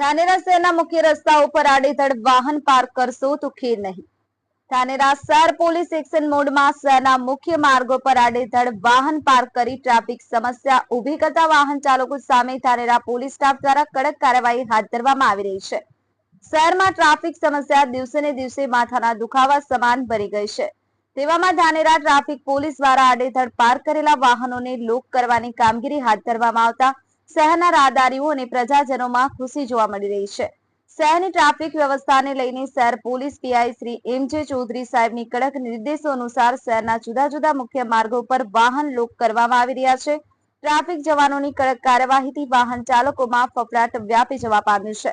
ધાનેરા શહેરના મુખ્ય રસ્તા ઉપર આડેધડ વાહન પાર્ક કરશો તો ખેર નહીં. ધાનેરા શહેર પોલીસ એક્શન મોડમાં શહેરના મુખ્ય માર્ગો પર આડેધડ વાહન પાર્ક કરી ટ્રાફિક સમસ્યા ઊભી કરતા વાહન ચાલકો સામે ધાનેરા પોલીસ સ્ટાફ દ્વારા કડક કાર્યવાહી હાથ ધરવામાં આવી રહી છે. શહેરમાં ટ્રાફિક સમસ્યા દિવસે ને દિવસે માથાના દુખાવા સમાન બની ગઈ છે. તેવામાં ધાનેરા ટ્રાફિક પોલીસ દ્વારા આડેધડ પાર્ક કરેલા વાહનોને લોક કરવાની કામગીરી હાથ ધરવામાં આવતા શહેરના રાહદારીઓ અને પ્રજાજનોમાં ખુશી જોવા મળી રહી છે. શહેરની ટ્રાફિક વ્યવસ્થાને લઈને શહેર પોલીસ પીઆઈ શ્રી એમ જે ચૌધરી સાહેબની કડક નિર્દેશો અનુસાર શહેરના જુદા જુદા મુખ્ય માર્ગો પર વાહન લોક કરવામાં આવી રહ્યા છે. ટ્રાફિક જવાનોની કડક કાર્યવાહીથી વાહન ચાલકોમાં ફફડાટ વ્યાપી જવા પામ્યું છે.